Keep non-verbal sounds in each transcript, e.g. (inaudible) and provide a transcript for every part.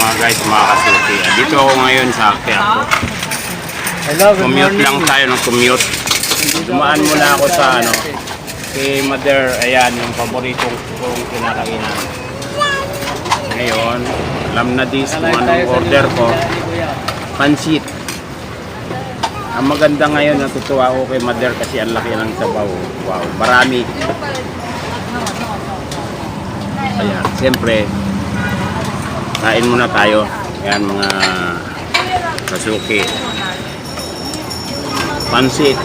mga guys, mga kasuki. Ah, Dito ako ngayon sa Quiapo. Hello, good Commute morning. lang tayo ng commute. Dumaan muna ako sa ano, kay Mother, ayan, yung paboritong kong kinakainan. Ngayon, alam na dis kung anong order ko. Pansit. Ang maganda ngayon, natutuwa ako kay Mother kasi ang laki ng sabaw. Wow, marami. Ayan, siyempre, kain muna tayo. Ayan, mga kasuki. Pansit.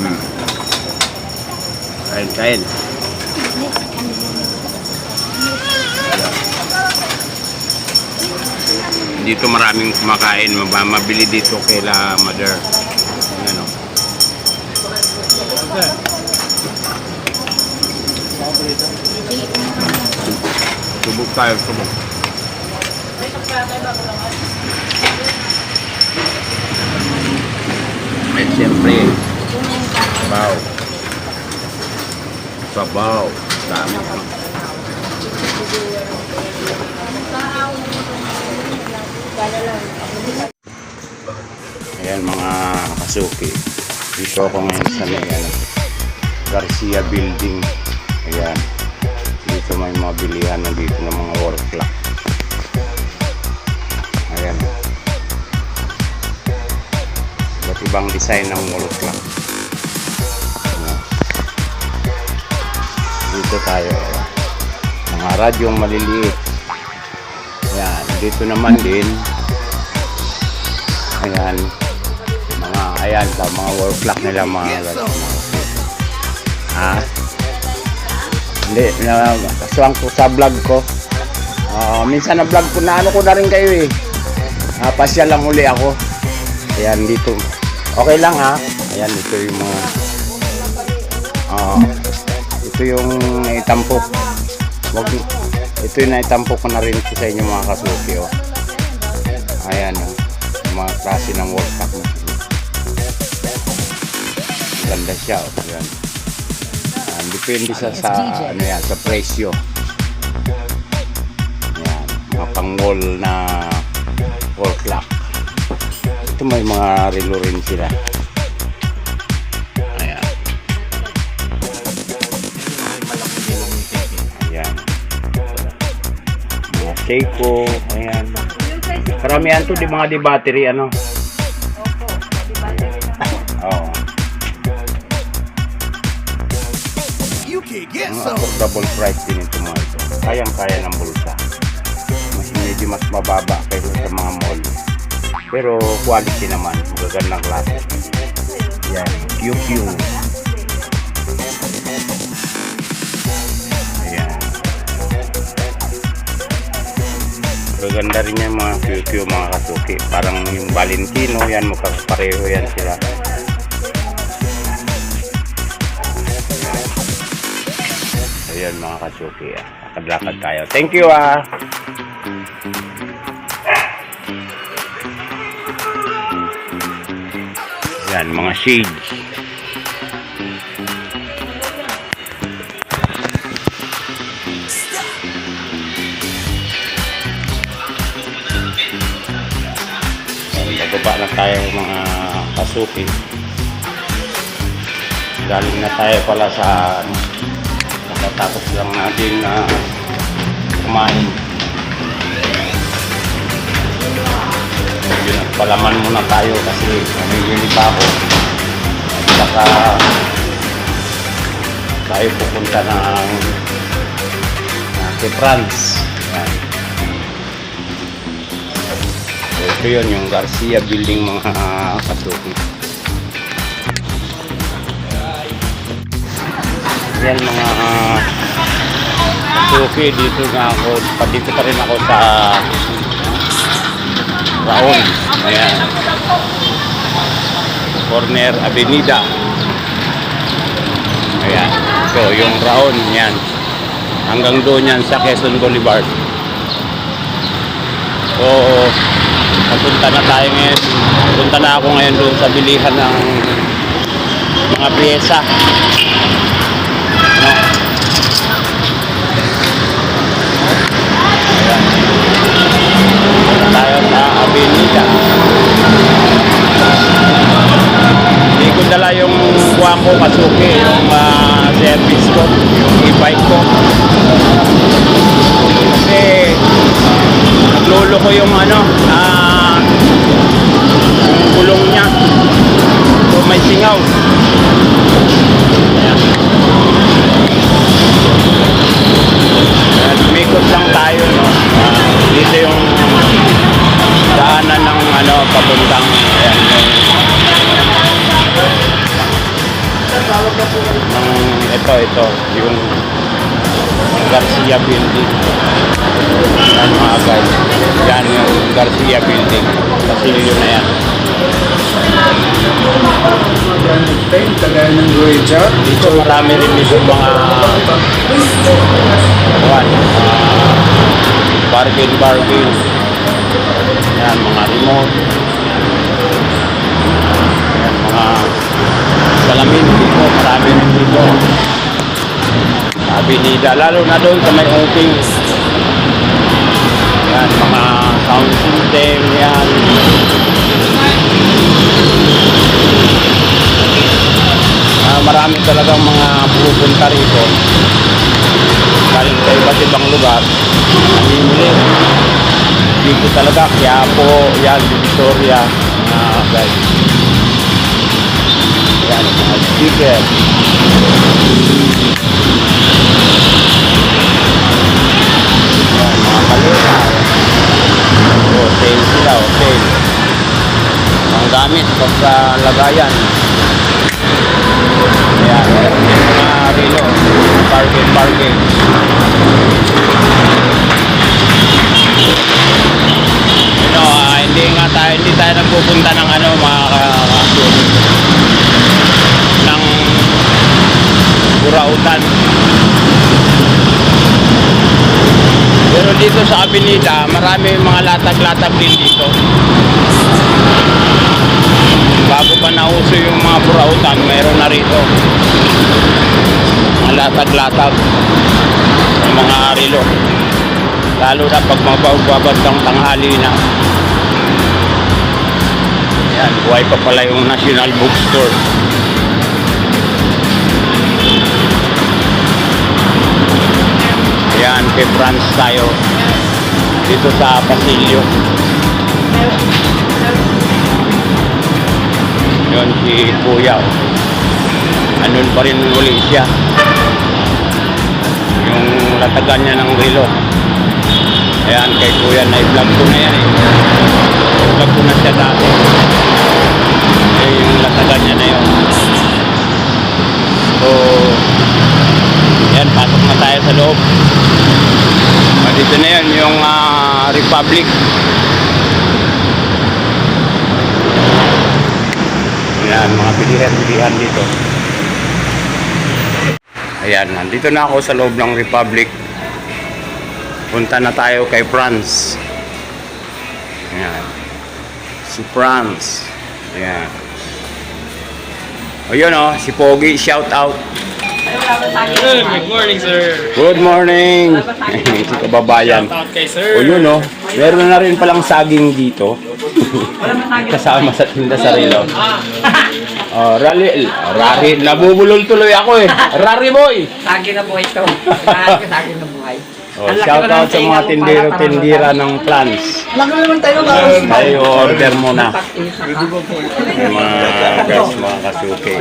Mm. Kain, kain. Dito maraming kumakain, mab- mabili dito kaila mother. Tayo, subok. At siyempre, sabaw. Sabaw. Dami. Ayan mga kasuki. Dito ako ngayon sa may ano, Garcia Building. Ayan. Dito may mga bilihan na dito ng mga wall clock. Ayan. Iba't ibang design ng wall clock. Dito tayo. Mga radyong maliliit. Ayan. Dito naman din. Ayan. Mga, ayan, sa mga wall clock nila mga Ha? Hindi, na, kaswang ko sa vlog ko. Ah, minsan na vlog ko na ano ko na rin kayo eh. Ah, pasyal lang uli ako. Ayan dito. Okay lang ha. Ayan ito yung mga ah, ito yung naitampok. Wag ito yung naitampok ko na rin sa inyo mga kasuki oh. Ayan oh. Mga klase ng na. Ganda siya oh. Ayan. Ah, depende sa, sa ano yan, sa presyo. Yan, mga pang-wall na wall clock. Ito may mga relo rin sila. Ayan. Ayan. Mga Seiko, ayan. Karamihan to di mga di battery ano. Affordable price din ito mga ito. Kayang-kaya ng bulsa. Mas medyo mas mababa kaysa sa mga mall. Pero quality naman, magagandang klase. Yan, QQ. Ayan. Magaganda rin yan mga QQ mga kasuki. Parang yung Valentino, yan magkakapareho yan sila. Ayan mga kasuki. ah. Lakad-lakad tayo. Thank you ah. Yan mga shades. Yan, bababa na tayo mga kasuki. Galing na tayo pala sa Nakatapos lang natin na kumain. Medyo nagpalaman muna tayo kasi namimili pa ako. At saka tayo pupunta ng uh, kay France. Yan. So, ito yun, yung Garcia Building mga kasuki. Yan mga uh, suki dito nga ako, dito pa rin ako sa Raon. Ayan. Corner Avenida. Ayan. So, yung Raon, yan. Hanggang doon yan sa Quezon Boulevard. So, papunta na tayo ngayon. Punta na ako ngayon doon sa bilihan ng mga pyesa. Ayan. Ng, ito, yung Garcia Building. Yan mga guys. Yan yung Garcia Building. Pasilyo na yan. Kagaya ng Roja. Dito marami rin dito mga One, uh, bargain bargain. Yan, mga remote. Marami rin dito. Sabi nila, lalo na doon sa may ungking. Yan, mga sound system, yan. Ah, marami talagang mga pupunta rito. Galing sa iba't ibang lugar. Namimili. Dito talaga, Quiapo, yan, Victoria, mga guys. Yan, mga speaker. Yan, mga maleta. Oh, sale oh. Ang gamit, basta lagayan. Din mga relo. Bargain, bargain. Ano, ah, hindi nga tayo, hindi tayo nagpupunta ng ano, mga ka- ka- ng burautan. Pero dito sa Avenida, marami mga latag-latag din dito. Bago pa nauso yung mga burautan, meron na rito. Mga latag-latag. Mga relo. Lalo na pag magbabad ng tanghali na. Yan, buhay pa pala yung National Bookstore. Kay France tayo. Dito sa Pasilyo. Yun si Kuya. Andun pa rin uli siya. Yung latagan niya ng relo. Ayan, kay Kuya na i-vlog ko na yan eh. I-vlog ko na siya dati. Eh, yung latagan niya na yun. So, yan, pasok na tayo sa loob. Ah, Dito na yun, yung ah, Republic. Ayan, mga bilihan-bilihan dito. Ayan, nandito na ako sa loob ng Republic. Punta na tayo kay France. Ayan. Si France. Ayan. O yun o, si Pogi, shout out. Good, good morning, sir. Good morning! si (laughs) kababayan. Shout out kay O sir. yun o, meron na rin palang saging dito. Kasama sa tinda sa relo. Oh, rally, rari, nabubulol tuloy ako eh. Rari boy! Sagi na po ito. Lahat (laughs) ka sagi na buhay. Oh, shout out sa mga tindero-tindira ng plants. Alam ko naman tayo ba? Tayo order muna. Mga guys, mga kasuke.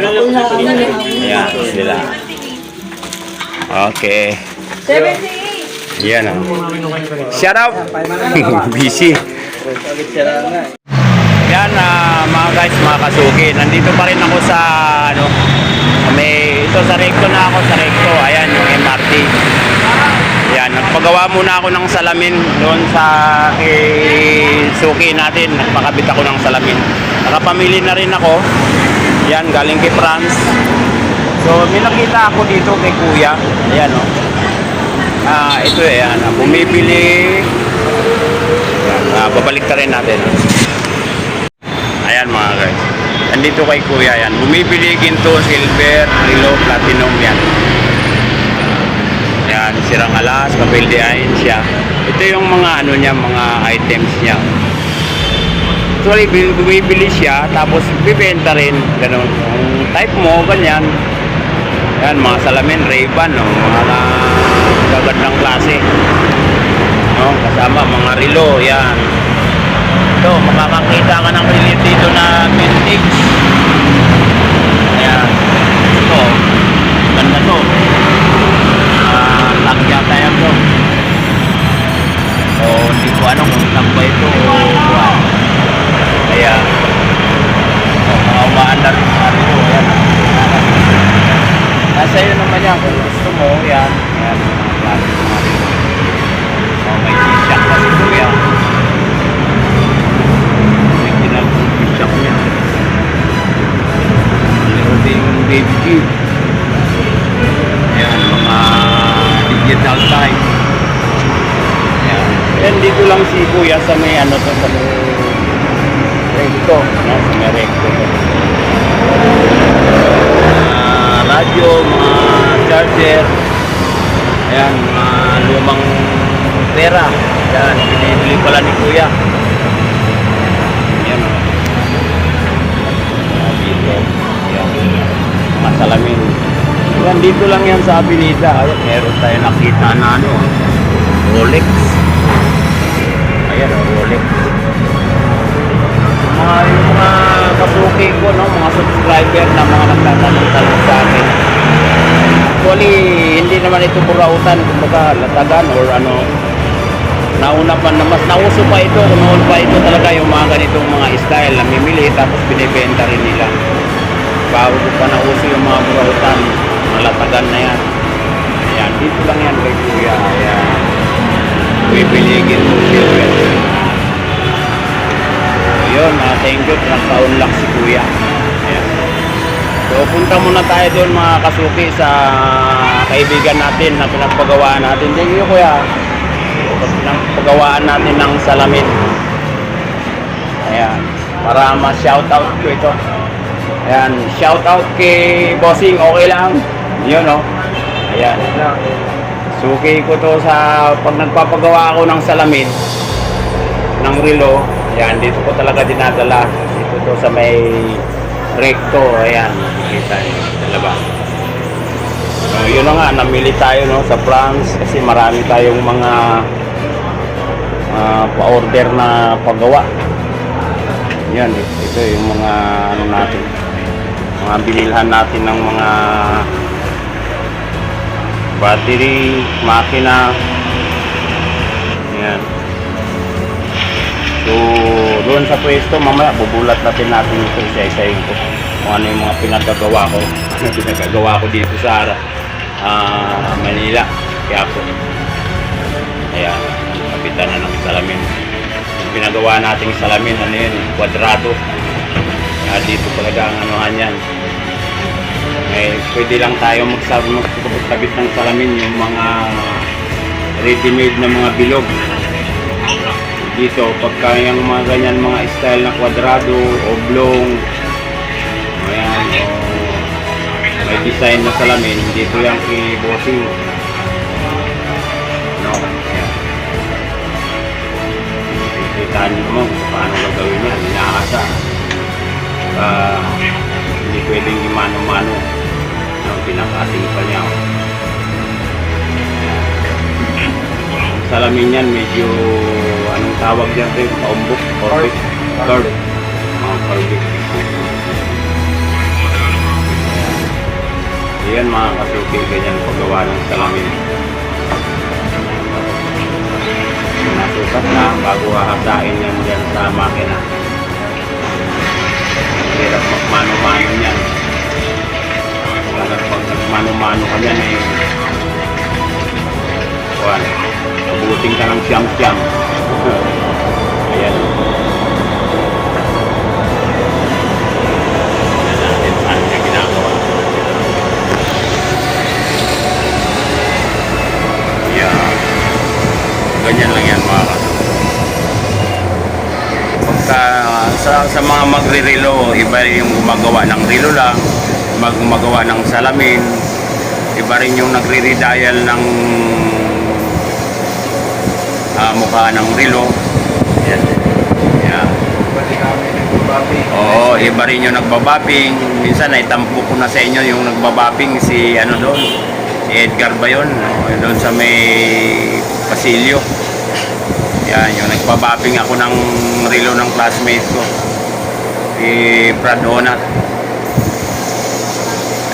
Ayan, sila. Okay. 78! Yan o. Shout out! (laughs) Busy. Yan ah, mga guys, mga kasuki. Nandito pa rin ako sa ano, may ito sa recto na ako sa recto. Ayan yung MRT. Yan, nagpagawa muna ako ng salamin doon sa kay suki natin. Nagpakabit ako ng salamin. Nakapamili na rin ako. Yan, galing kay France. So, may nakita ako dito kay Kuya. Ayan oh. Ah, ito eh, yan. ah, Bumibili. Yan, ah, babalik ka rin natin. Ayan mga guys. Andito kay Kuya yan. Bumibili ginto, silver, relo, platinum yan. Yan. sirang alas, kapildiahin siya. Ito yung mga ano niya, mga items niya. Actually, bil- bumibili siya, tapos bibenta rin. Ganun. Kung type mo, ganyan. Yan, mga salamin, Ray-Ban, no? mga gagandang klase. No? Kasama, mga relo, yan. Ito, makakakita ka ng relo dito na vintage. Ayan. Ito, ganda to. Ah, tag yata yan to. So, hindi ko ano kung ba ito o buwan. Kaya, so, mga umaandar mga relo, ayan. Nasa iyo naman yan kung gusto mo, yan. Ayan, mga may G-Shock yan. Ding baby G. Ayan, mga digital type. Ayan. Ayan, dito lang si sa may ano to, sa may recto. No? Sa may recto. Mga radyo, mga charger. Ayan, mga lumang pera. Ayan, binibili pala ni Kuya. Ayan, oh. Dito. Ayan. Mga salamin. Yan, dito lang yan sa Avenida. Ayan, meron tayo nakita na ano. Rolex. Ayan, oh, Rolex. Mga, yung mga kasuki ko, no, mga subscriber na mga nagtatanong-tanong sa akin. Actually, hindi naman ito burautan, kumbaga latagan or ano. Nauna pa na mas nauso pa ito, noon pa ito talaga yung mga ganitong mga style na mimili tapos binibenta rin nila. Bago pa nauso yung mga burautan, mga latagan na yan. Ayan, dito lang yan kay Kuya. Ayan. Bibiligin ko thank you. Nagka-unlock si Kuya. Ayan. So punta muna tayo doon mga kasuki sa kaibigan natin na pinagpagawaan natin. Thank you Kuya. Pinagpagawaan natin ng salamin. Ayan. Para ma-shoutout ko ito. Ayan. Shoutout kay Bossing. Okay lang. Yun no. Ayan. Suki ko to sa pag nagpapagawa ako ng salamin ng relo. Ayan, dito ko talaga dinadala. Dito to sa may recto. Ayan, makikita nyo sa labas. So, yun na nga, namili tayo no, sa France kasi marami tayong mga ah, pa-order na paggawa. Yan, ito yung mga ano natin, mga binilhan natin ng mga battery, makina. So, doon sa pwesto, mamaya bubulat natin natin ito isa-isahin ko. Kung ano yung mga pinagagawa ko. (laughs) Ano pinagagawa ko dito sa ah, Manila. Kaya po. Ayan, kapitan na ng salamin. Yung pinagawa nating salamin, ano yun, kwadrado. Kaya dito talaga ang anuhan yan. Eh, pwede lang tayo magkakabit ng salamin yung mga ready-made na mga bilog dito pagka yung mga ganyan mga style na kwadrado oblong ayan o may design na salamin dito yung kay bossing. No ayan. Kita kung paano gagawin yan inaasa. Ah, hindi pwedeng imano-mano. Ang pinakating pa niya. Salamin yan medyo tawag dyan rin paumbok orbit curve mga curve yan mga kasuki ganyan paggawa ng salamin. Nasukat na bago hahasain yan dyan sa makina. Hirap magmano-mano yan Talagang pag nagmano-mano ka yan eh. Kuhan mabuting ka ng siyam-siyam mga magre-relo, iba yung gumagawa ng relo lang, mag gumagawa ng salamin, iba rin yung nagre-redial ng ah, mukha ng relo. Yan. Nagbababi. Oo, iba rin yung nagbabaping. Minsan naitampo ko na sa inyo yung nagbabaping si ano doon. Si Edgar ba yun? Oo, Doon sa may pasilyo. Yan, yung nagbabaping ako ng relo ng classmate ko. Si Brad Onat.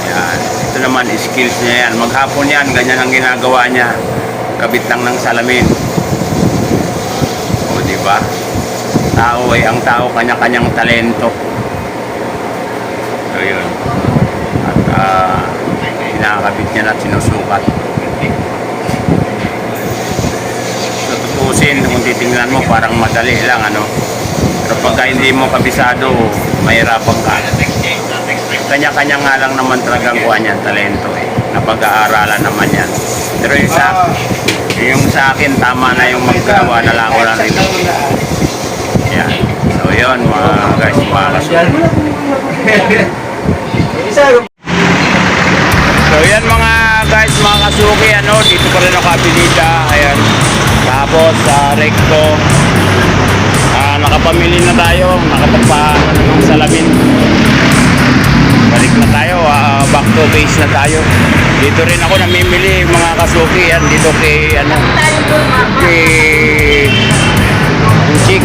Ayan. Ito naman, skills niya yan. Maghapon yan, ganyan ang ginagawa niya. Kabit lang ng salamin. O, di ba? Tao ay ang tao kanya-kanyang talento. So, yun. At ah, kinakabit niya na at sinusukat. Tutusin, kung titingnan mo, parang madali lang, ano. Pero pagka hindi mo kabisado, mahirapan ka. Kanya-kanya nga lang naman talaga ang kuha niyan, talento eh. Napag-aaralan naman yan. Pero yung sa, yung sa akin, tama na yung maggawa na lang ako lang ito. Yan. So yun mga guys, mga kasunod. So yan mga guys, mga kasuki, ano, dito pa rin ako kabilita. Ayan. Tapos sa recto, ah, nakapamili na tayo, nakapagpaano na ng salamin. Balik na tayo, ah, back to base na tayo. Dito rin ako namimili mga kasuki, yan, dito kay, ano, kay Chick.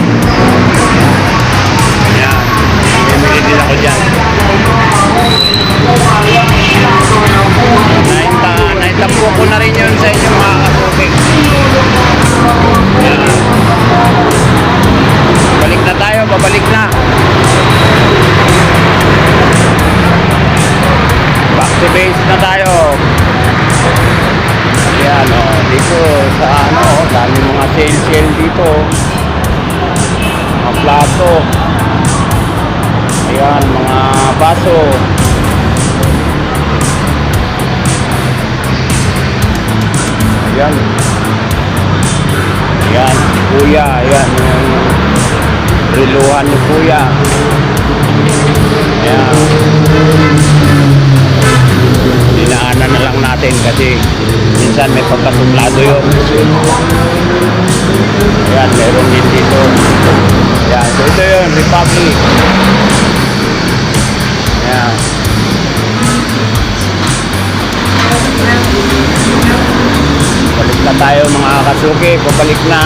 Yan, namimili din ako dyan. Kuya. Ayan, yung riluhan ni Kuya. Ayan. Dinaanan na lang natin kasi minsan may pagkasuplado yun. Ayan, meron din dito. Ayan, so ito yun, Republic. Ayan. Balik na tayo mga kasuki, pabalik na.